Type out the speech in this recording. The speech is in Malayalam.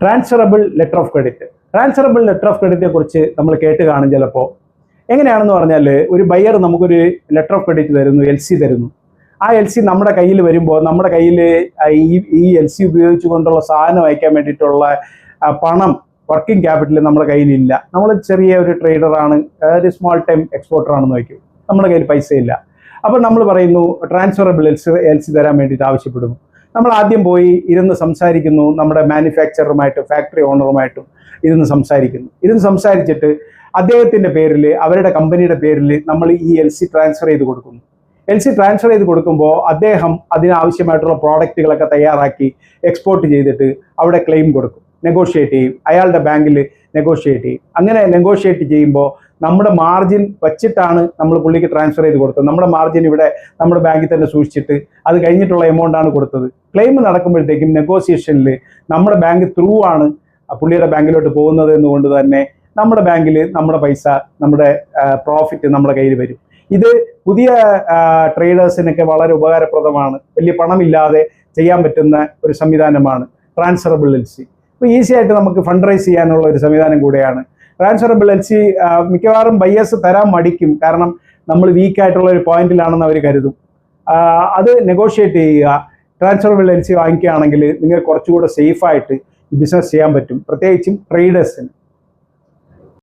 Transferable letter of credit transferable letter of ക്രെഡിറ്റിനെ കുറിച്ച് നമ്മൾ കേട്ട് കാണും ചിലപ്പോൾ എങ്ങനെയാണെന്ന് പറഞ്ഞാൽ ഒരു ബയ്യർ നമുക്കൊരു ലെറ്റർ ഓഫ് ക്രെഡിറ്റ് തരുന്നു എൽ സി തരുന്നു. ആ എൽ സി നമ്മുടെ കയ്യിൽ വരുമ്പോൾ നമ്മുടെ കയ്യിൽ ഈ ഈ എൽ സി ഉപയോഗിച്ചുകൊണ്ടുള്ള സാധനം അയക്കാൻ വേണ്ടിയിട്ടുള്ള പണം വർക്കിംഗ് ക്യാപിറ്റൽ നമ്മുടെ കയ്യിലില്ല. നമ്മൾ ചെറിയ ഒരു ട്രേഡറാണ് ഒരു സ്മോൾ ടൈം എക്സ്പോർട്ടർ ആണെന്ന് വയ്ക്കും. നമ്മുടെ കയ്യിൽ പൈസ ഇല്ല അപ്പോൾ നമ്മൾ പറയുന്നു ട്രാൻസ്ഫറബിൾ എൽ സി തരാൻ വേണ്ടിയിട്ട് ആവശ്യപ്പെടുന്നു. നമ്മൾ ആദ്യം പോയി ഇരുന്ന് സംസാരിക്കുന്നു നമ്മുടെ മാനുഫാക്ചറുമായിട്ടും ഫാക്ടറി ഓണറുമായിട്ടും ഇരുന്ന് സംസാരിക്കുന്നു. ഇരുന്ന് സംസാരിച്ചിട്ട് അദ്ദേഹത്തിന്റെ പേരിൽ അവരുടെ കമ്പനിയുടെ പേരിൽ നമ്മൾ ഈ എൽ സി ട്രാൻസ്ഫർ ചെയ്ത് കൊടുക്കുന്നു. എൽ സി ട്രാൻസ്ഫർ ചെയ്ത് കൊടുക്കുമ്പോൾ അദ്ദേഹം അതിനാവശ്യമായിട്ടുള്ള പ്രോഡക്റ്റുകളൊക്കെ തയ്യാറാക്കി എക്സ്പോർട്ട് ചെയ്തിട്ട് അവിടെ ക്ലെയിം കൊടുക്കും. നെഗോഷിയേറ്റ് ചെയ്യും. അയാളുടെ ബാങ്കിൽ നെഗോഷിയേറ്റ് ചെയ്യും. അങ്ങനെ നെഗോഷിയേറ്റ് ചെയ്യുമ്പോൾ നമ്മുടെ മാർജിൻ വച്ചിട്ടാണ് നമ്മൾ പുള്ളിക്ക് ട്രാൻസ്ഫർ ചെയ്ത് കൊടുത്തത്. നമ്മുടെ മാർജിൻ ഇവിടെ നമ്മുടെ ബാങ്കിൽ തന്നെ സൂക്ഷിച്ചിട്ട് അത് കഴിഞ്ഞിട്ടുള്ള ആണ് കൊടുത്തത്. ക്ലെയിം നടക്കുമ്പോഴത്തേക്കും നെഗോസിയേഷനിൽ നമ്മുടെ ബാങ്ക് ത്രൂ ആണ് പുള്ളിയുടെ ബാങ്കിലോട്ട് പോകുന്നത് എന്നുകൊണ്ട് തന്നെ നമ്മുടെ ബാങ്കിൽ നമ്മുടെ പൈസ നമ്മുടെ പ്രോഫിറ്റ് നമ്മുടെ കയ്യിൽ വരും. ഇത് പുതിയ ട്രേഡേഴ്സിനൊക്കെ വളരെ ഉപകാരപ്രദമാണ്. വലിയ പണമില്ലാതെ ചെയ്യാൻ പറ്റുന്ന ഒരു സംവിധാനമാണ് ട്രാൻസ്ഫറബിൾ എൽ സി. അപ്പോൾ ഈസി ആയിട്ട് നമുക്ക് ഫണ്ട് റൈസ് ചെയ്യാനുള്ള ഒരു സംവിധാനം കൂടെയാണ്. ട്രാൻസ്ഫറബിൾ എൽ സി മിക്കവാറും ബയ്യേഴ്സ് തരാൻ മടിക്കും. കാരണം നമ്മൾ വീക്ക് ആയിട്ടുള്ള ഒരു പോയിന്റിലാണെന്ന് അവർ കരുതും. അത് നെഗോഷിയേറ്റ് ചെയ്യുക. ട്രാൻസ്ഫറബിൾ എൽ സി വാങ്ങിക്കുകയാണെങ്കിൽ നിങ്ങൾ കുറച്ചുകൂടെ സേഫായിട്ട് ബിസിനസ് ചെയ്യാൻ പറ്റും. പ്രത്യേകിച്ചും ട്രേഡേഴ്സിന്